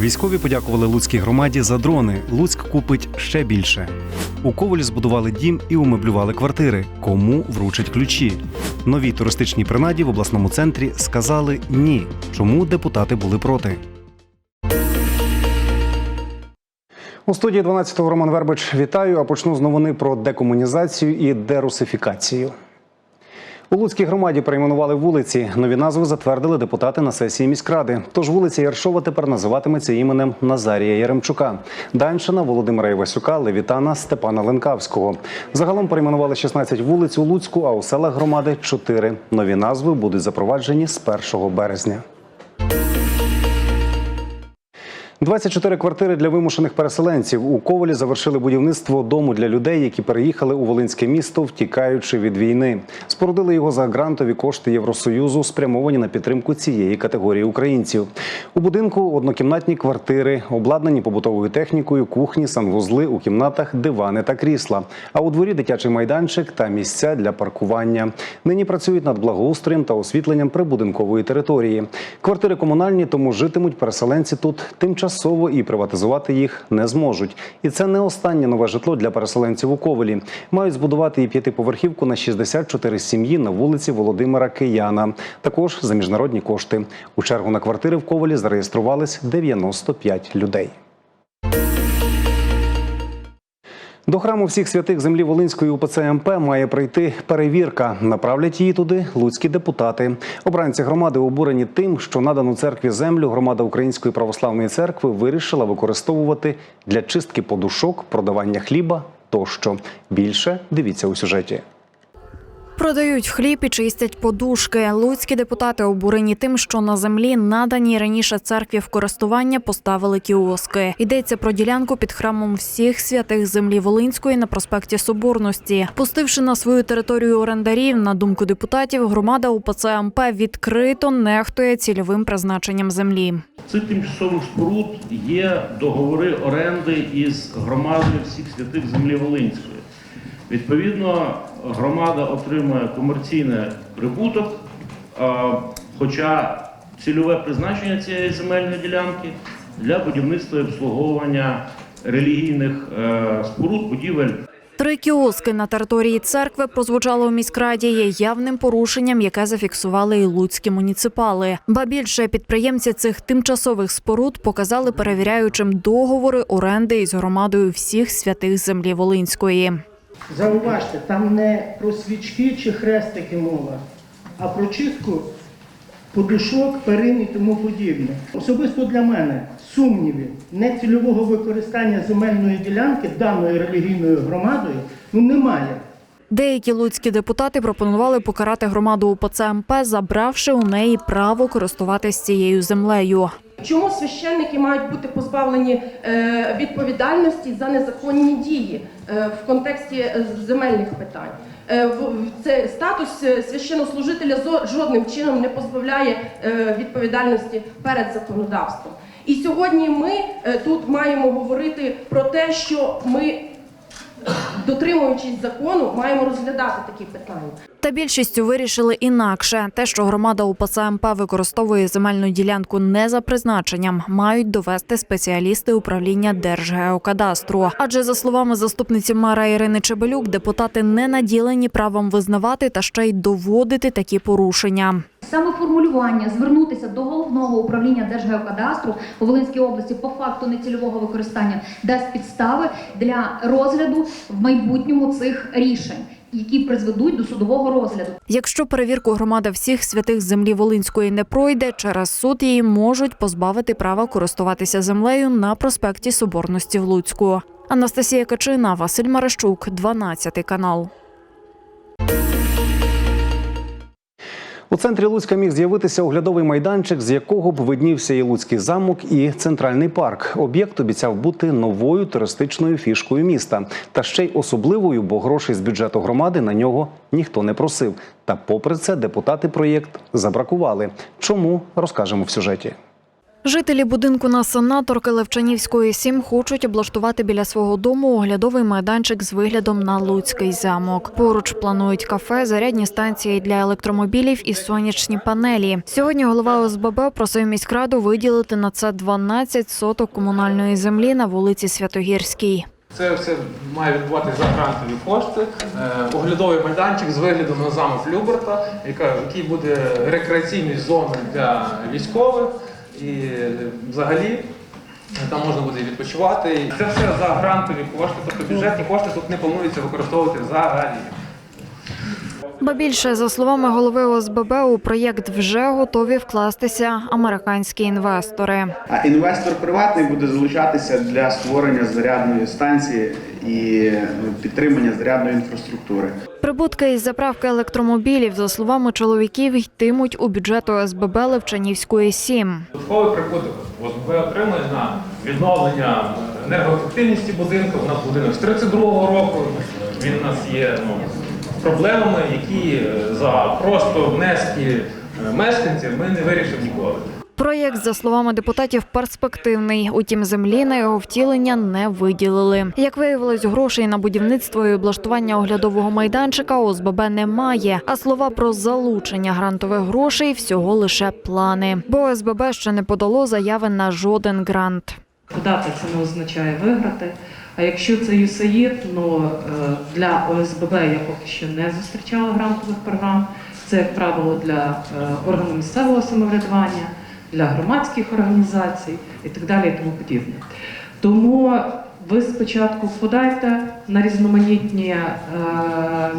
Військові подякували Луцькій громаді за дрони. Луцьк купить ще більше. У Ковалі збудували дім і умеблювали квартири. Кому вручать ключі? Новій туристичній принаді в обласному центрі сказали ні. Чому депутати були проти? У студії 12-го Роман Вербич вітаю. А почну з новини про декомунізацію і дерусифікацію. У Луцькій громаді перейменували вулиці. Нові назви затвердили депутати на сесії міськради. Тож вулиця Яршова тепер називатиметься іменем Назарія Яремчука, Даншина, Володимира Івасюка, Левітана, Степана Ленкавського. Загалом перейменували 16 вулиць у Луцьку, а у селах громади 4. Нові назви будуть запроваджені з 1 березня. 24 квартири для вимушених переселенців у Ковалі завершили будівництво дому для людей, які переїхали у Волинське місто, втікаючи від війни. Спорудили його за грантові кошти Євросоюзу, спрямовані на підтримку цієї категорії українців. У будинку однокімнатні квартири, обладнані побутовою технікою, кухні, санвузли у кімнатах, дивани та крісла. А у дворі дитячий майданчик та місця для паркування. Нині працюють над благоустроєм та освітленням прибудинкової території. Квартири комунальні, тому житимуть переселенці тут тимчасово і приватизувати їх не зможуть. І це не останнє нове житло для переселенців у Ковелі. Мають збудувати і п'ятиповерхівку на 64 сім'ї на вулиці Володимира Кияна. Також за міжнародні кошти. У чергу на квартири в Ковелі зареєструвались 95 людей. До храму всіх святих землі Волинської УПЦ МП має прийти перевірка. Направлять її туди луцькі депутати. Обранці громади обурені тим, що надану церкві землю громада Української православної церкви вирішила використовувати для чистки подушок, продавання хліба тощо. Більше дивіться у сюжеті. Продають хліб і чистять подушки. Луцькі депутати обурені тим, що на землі надані раніше церкві в користування поставили кіоски. Йдеться про ділянку під храмом всіх святих землі Волинської на проспекті Соборності. Пустивши на свою територію орендарів, на думку депутатів, громада УПЦ МП відкрито нехтує цільовим призначенням землі. Цих тимчасових споруд є договори оренди із громадою всіх святих землі Волинської. Відповідно, громада отримує комерційний прибуток, хоча цільове призначення цієї земельної ділянки для будівництва і обслуговування релігійних е, споруд, будівель Три кіоски на території церкви прозвучало у міськраді є явним порушенням, яке зафіксували і луцькі муніципали. Ба більше підприємці цих тимчасових споруд показали перевіряючим договори оренди із громадою всіх святих землі Волинської. Зауважте, там не про свічки чи хрестики мова, а про чистку подушок, перин і тому подібне. Особисто для мене сумнівів нецільового використання земельної ділянки даною релігійною громадою ну немає. Деякі луцькі депутати пропонували покарати громаду УПЦ МП, забравши у неї право користуватись цією землею. Чому священники мають бути позбавлені е, відповідальності за незаконні дії е, в контексті е, земельних питань? Це статус священнослужителя жодним чином не позбавляє відповідальності перед законодавством. І сьогодні ми тут маємо говорити про те, що ми, дотримуючись закону, маємо розглядати такі питання. Та більшістю вирішили інакше. Те, що громада УПЦ МП використовує земельну ділянку не за призначенням, мають довести спеціалісти управління Держгеокадастру. Адже за словами заступниці мера Ірини Чебелюк, депутати не наділені правом визнавати та ще й доводити такі порушення. Саме формулювання звернутися до головного управління Держгеокадастру у Волинській області по факту нецільового використання дасть підстави для розгляду в майбутньому цих рішень, які призведуть до судового розгляду. Якщо перевірку громада всіх святих землі Волинської не пройде, через суд її можуть позбавити права користуватися землею на проспекті Соборності в Луцьку. Анастасія Качина, Василь Марищук, 12 канал. У центрі Луцька міг з'явитися оглядовий майданчик, з якого б виднівся і Луцький замок, і центральний парк. Об'єкт обіцяв бути новою туристичною фішкою міста, та ще й особливою, бо грошей з бюджету громади на нього ніхто не просив. Та попри це депутати проєкт забракували. Чому розкажемо в сюжеті. Жителі будинку на сенаторки Левчанівської 7 хочуть облаштувати біля свого дому оглядовий майданчик з виглядом на Луцький замок. Поруч планують кафе, зарядні станції для електромобілів і сонячні панелі. Сьогодні голова ОСББ просив міськраду виділити на це 12 соток комунальної землі на вулиці Святогірській. Це все має відбуватися за грантові кошти. Е, Оглядовий майданчик з виглядом на замок Люберта, який буде рекреаційною зоною для військових. І взагалі там можна буде відпочивати. Це все за грантові кошти, тобто бюджетні кошти тут не планується використовувати взагалі. Ба більше, за словами голови ОСББ, у проєкт вже готові вкластися американські інвестори. А інвестор приватний буде залучатися для створення зарядної станції і ну, підтримання зарядної інфраструктури. Прибутки із заправки електромобілів, за словами чоловіків, йтимуть у бюджет ОСББ Левчанівської 7. Додатковий прибуток ОСБ отримує на відновлення енергоефективності будинку. У нас будинок з 32-го року. Він у нас є ну, проблемами, які е, за просто внески е, мешканців ми не вирішимо ніколи. Проєкт, за словами депутатів, перспективний. Утім, землі на його втілення не виділили. Як виявилось, грошей на будівництво і облаштування оглядового майданчика ОСББ немає. А слова про залучення грантових грошей всього лише плани. Бо ОСББ ще не подало заяви на жоден грант. Подати це не означає виграти. А якщо це USAID, ну для ОСББ я поки що не зустрічала грантових програм. Це, як правило, для е, органів місцевого самоврядування, для громадських організацій і так далі, і тому подібне. Тому ви спочатку подайте на різноманітні е,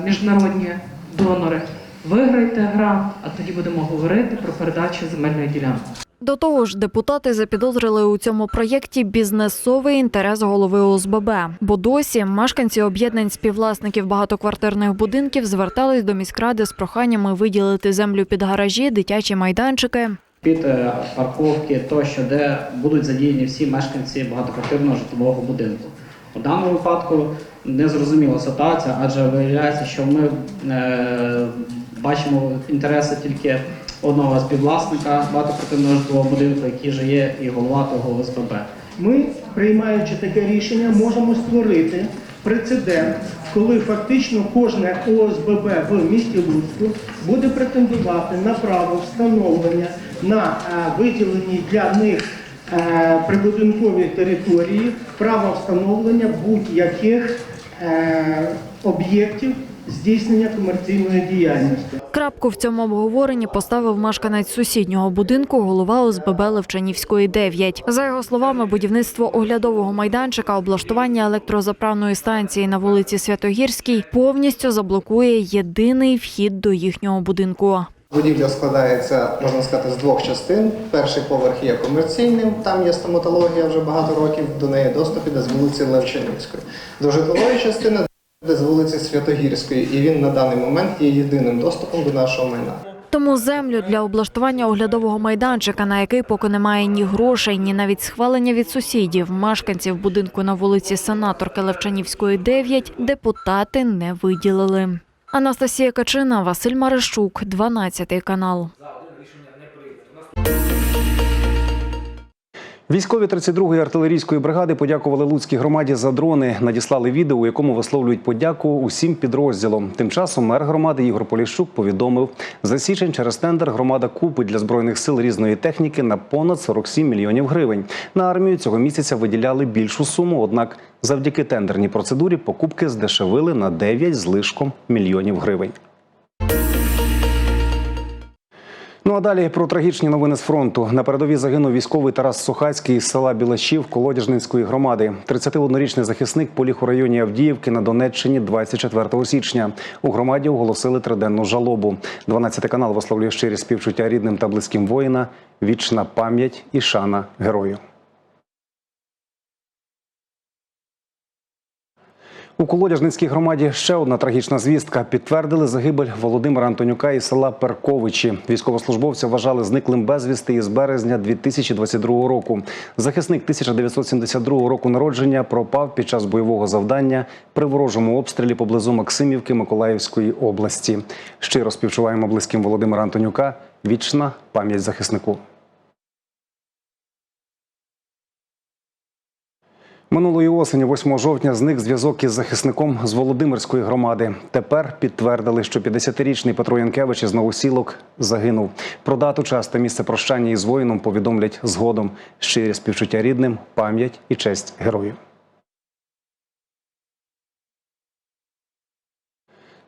міжнародні донори, виграйте грант, а тоді будемо говорити про передачу земельної ділянки. До того ж, депутати запідозрили у цьому проєкті бізнесовий інтерес голови ОСББ. Бо досі мешканці об'єднань співвласників багатоквартирних будинків звертались до міськради з проханнями виділити землю під гаражі, дитячі майданчики. Під е, парковки тощо, де будуть задіяні всі мешканці багатоквартирного житлового будинку. У даному випадку незрозуміла ситуація, адже виявляється, що ми е, бачимо інтереси тільки одного співвласника багатоквартирного житлового будинку, який же є і голова того ОСББ. Ми, приймаючи таке рішення, можемо створити прецедент, коли фактично кожне ОСББ в місті Луцьку буде претендувати на право встановлення на е, виділені для них е, прибудинкові території право встановлення будь-яких е, об'єктів здійснення комерційної діяльності. Крапку в цьому обговоренні поставив мешканець сусіднього будинку, голова ОСББ Левчанівської 9. За його словами, будівництво оглядового майданчика, облаштування електрозаправної станції на вулиці Святогірській повністю заблокує єдиний вхід до їхнього будинку. Будівля складається, можна сказати, з двох частин. Перший поверх є комерційним, там є стоматологія вже багато років, до неї доступ іде з вулиці Левчанівської. До житлової частини йде з вулиці Святогірської, і він на даний момент є єдиним доступом до нашого майна. Тому землю для облаштування оглядового майданчика, на який поки немає ні грошей, ні навіть схвалення від сусідів, мешканців будинку на вулиці Сенаторки Левчанівської 9, депутати не виділили. Анастасія Качина, Василь Марищук, 12 канал. Військові 32-ї артилерійської бригади подякували Луцькій громаді за дрони. Надіслали відео, у якому висловлюють подяку усім підрозділам. Тим часом мер громади Ігор Поліщук повідомив, за січень через тендер громада купить для збройних сил різної техніки на понад 47 мільйонів гривень. На армію цього місяця виділяли більшу суму. Однак, завдяки тендерній процедурі покупки здешевили на 9 з лишком мільйонів гривень. Ну а далі про трагічні новини з фронту. На передовій загинув військовий Тарас Сухацький із села Білашів Колодяжнинської громади. 31-річний захисник поліг у районі Авдіївки на Донеччині 24 січня. У громаді оголосили триденну жалобу. 12 канал висловлює щирі співчуття рідним та близьким воїна. Вічна пам'ять і шана герою. У Колодяжницькій громаді ще одна трагічна звістка. Підтвердили загибель Володимира Антонюка із села Перковичі. Військовослужбовця вважали зниклим безвісти із березня 2022 року. Захисник 1972 року народження пропав під час бойового завдання при ворожому обстрілі поблизу Максимівки Миколаївської області. Щиро співчуваємо близьким Володимира Антонюка. Вічна пам'ять захиснику. Минулої осені, 8 жовтня, зник зв'язок із захисником з Володимирської громади. Тепер підтвердили, що 50-річний Петро Янкевич із Новосілок загинув. Про дату, час та місце прощання із воїном повідомлять згодом. Щирі співчуття рідним, пам'ять і честь героїв.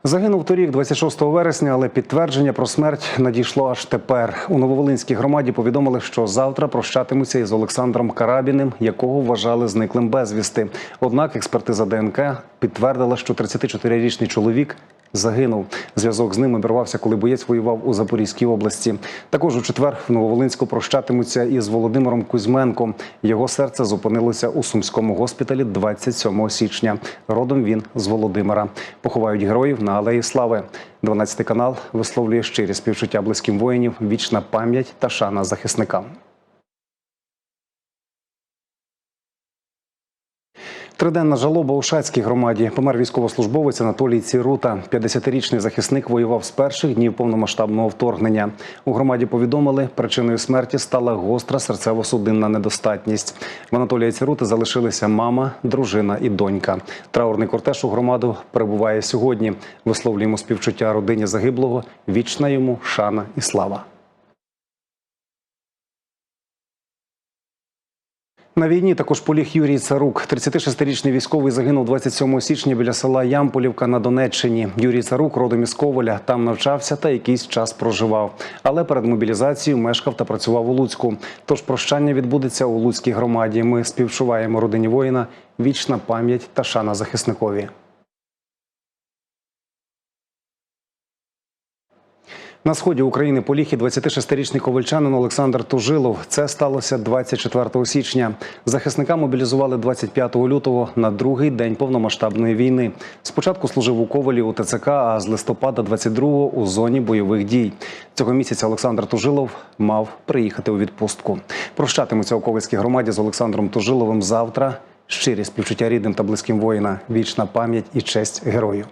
Загинув торік, 26 вересня, але підтвердження про смерть надійшло аж тепер. У Нововолинській громаді повідомили, що завтра прощатимуться із Олександром Карабіним, якого вважали зниклим безвісти. Однак експертиза ДНК підтвердила, що 34-річний чоловік загинув. Зв'язок з ним обірвався, коли боєць воював у Запорізькій області. Також у четвер в Нововолинську прощатимуться із Володимиром Кузьменком. Його серце зупинилося у сумському госпіталі 27 січня. Родом він з Володимира. Поховають героїв на алеї Слави. 12 канал висловлює щирі співчуття близьким воїнів, вічна пам'ять та шана захисникам. Триденна жалоба у Шацькій громаді. Помер військовослужбовець Анатолій Цірута. 50-річний захисник воював з перших днів повномасштабного вторгнення. У громаді повідомили, причиною смерті стала гостра серцево-судинна недостатність. В Анатолія Цірути залишилися мама, дружина і донька. Траурний кортеж у громаду перебуває сьогодні. Висловлюємо співчуття родині загиблого. Вічна йому шана і слава. На війні також поліг Юрій Царук. 36-річний військовий загинув 27 січня біля села Ямполівка на Донеччині. Юрій Царук родом із Коваля. Там навчався та якийсь час проживав. Але перед мобілізацією мешкав та працював у Луцьку. Тож прощання відбудеться у Луцькій громаді. Ми співчуваємо родині воїна. Вічна пам'ять та шана захисникові. На сході України поліг і 26-річний ковальчанин Олександр Тужилов. Це сталося 24 січня. Захисника мобілізували 25 лютого на другий день повномасштабної війни. Спочатку служив у Ковалі у ТЦК, а з листопада 22-го у зоні бойових дій. Цього місяця Олександр Тужилов мав приїхати у відпустку. Прощатимуться у Ковальській громаді з Олександром Тужиловим завтра. Щирі співчуття рідним та близьким воїна, вічна пам'ять і честь герою.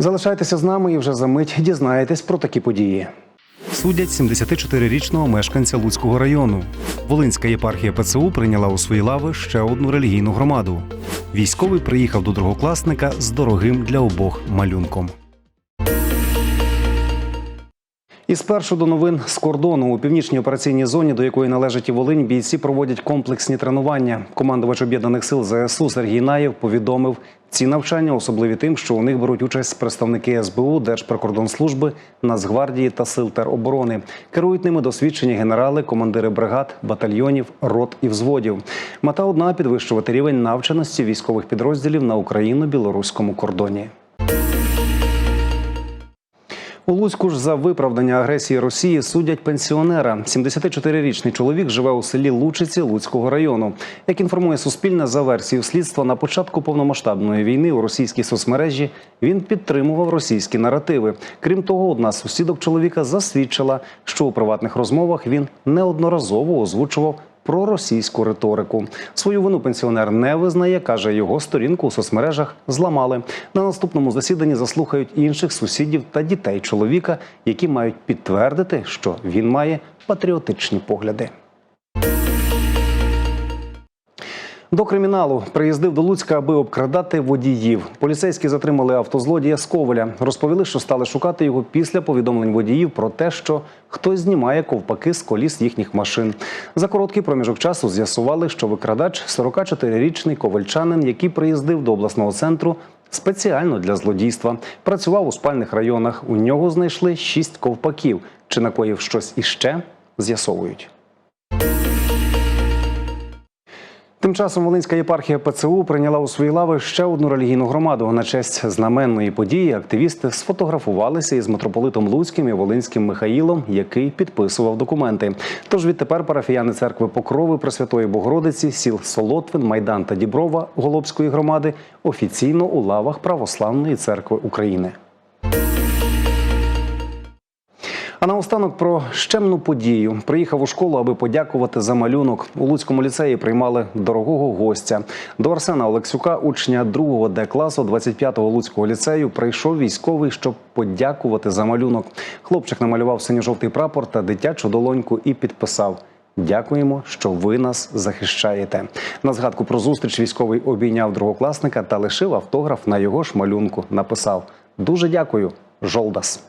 Залишайтеся з нами і вже за мить дізнаєтесь про такі події. Судять 74-річного мешканця Луцького району. Волинська єпархія ПЦУ прийняла у свої лави ще одну релігійну громаду. Військовий приїхав до другокласника з дорогим для обох малюнком. І спершу до новин з кордону у північній операційній зоні, до якої належить і Волинь, бійці проводять комплексні тренування. Командувач об'єднаних сил ЗСУ Сергій Наєв повідомив, ці навчання особливі тим, що у них беруть участь представники СБУ, Держприкордонслужби, Нацгвардії та сил тероборони. Керують ними досвідчені генерали, командири бригад, батальйонів, рот і взводів. Мета одна підвищувати рівень навченості військових підрозділів на україно-білоруському кордоні. У Луцьку ж за виправдання агресії Росії судять пенсіонера. 74-річний чоловік живе у селі Лучиці Луцького району. Як інформує Суспільне, за версією слідства на початку повномасштабної війни у російській соцмережі він підтримував російські наративи. Крім того, одна з сусідок чоловіка засвідчила, що у приватних розмовах він неодноразово озвучував проросійську риторику. Свою вину пенсіонер не визнає. каже, його сторінку у соцмережах зламали. На наступному засіданні заслухають інших сусідів та дітей чоловіка, які мають підтвердити, що він має патріотичні погляди. До криміналу приїздив до Луцька, аби обкрадати водіїв. Поліцейські затримали автозлодія з Коваля. Розповіли, що стали шукати його після повідомлень водіїв про те, що хтось знімає ковпаки з коліс їхніх машин. За короткий проміжок часу з'ясували, що викрадач 44-річний ковальчанин, який приїздив до обласного центру спеціально для злодійства. Працював у спальних районах. У нього знайшли шість ковпаків. Чи накоїв щось іще, з'ясовують. Тим часом Волинська єпархія ПЦУ прийняла у свої лави ще одну релігійну громаду. На честь знаменної події активісти сфотографувалися із митрополитом Луцьким і Волинським Михаїлом, який підписував документи. Тож відтепер парафіяни церкви Покрови Пресвятої Богородиці, сіл Солотвин, Майдан та Діброва Голобської громади офіційно у лавах Православної церкви України. А наостанок про щемну подію. Приїхав у школу, аби подякувати за малюнок. У Луцькому ліцеї приймали дорогого гостя. До Арсена Олексюка, учня 2 Д класу 25-го Луцького ліцею, прийшов військовий, щоб подякувати за малюнок. Хлопчик намалював синьо-жовтий прапор та дитячу долоньку і підписав: Дякуємо, що ви нас захищаєте. На згадку про зустріч військовий обійняв другокласника та лишив автограф на його ж малюнку. Написав: Дуже дякую, Жолдас.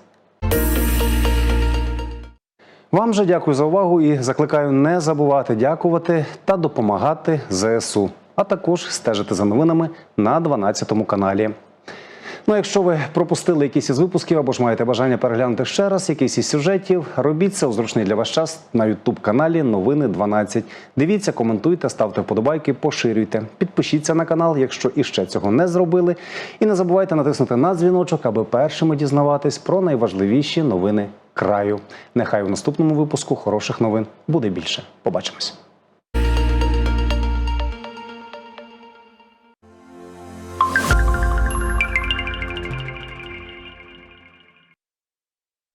Вам же дякую за увагу і закликаю не забувати дякувати та допомагати ЗСУ, а також стежити за новинами на 12 каналі. Ну, якщо ви пропустили якісь із випусків або ж маєте бажання переглянути ще раз якийсь із сюжетів, робіть це у зручний для вас час на youtube каналі Новини 12. Дивіться, коментуйте, ставте вподобайки, поширюйте. Підпишіться на канал, якщо іще цього не зробили. І не забувайте натиснути на дзвіночок, аби першими дізнаватись про найважливіші новини краю. Нехай у наступному випуску хороших новин буде більше. Побачимось.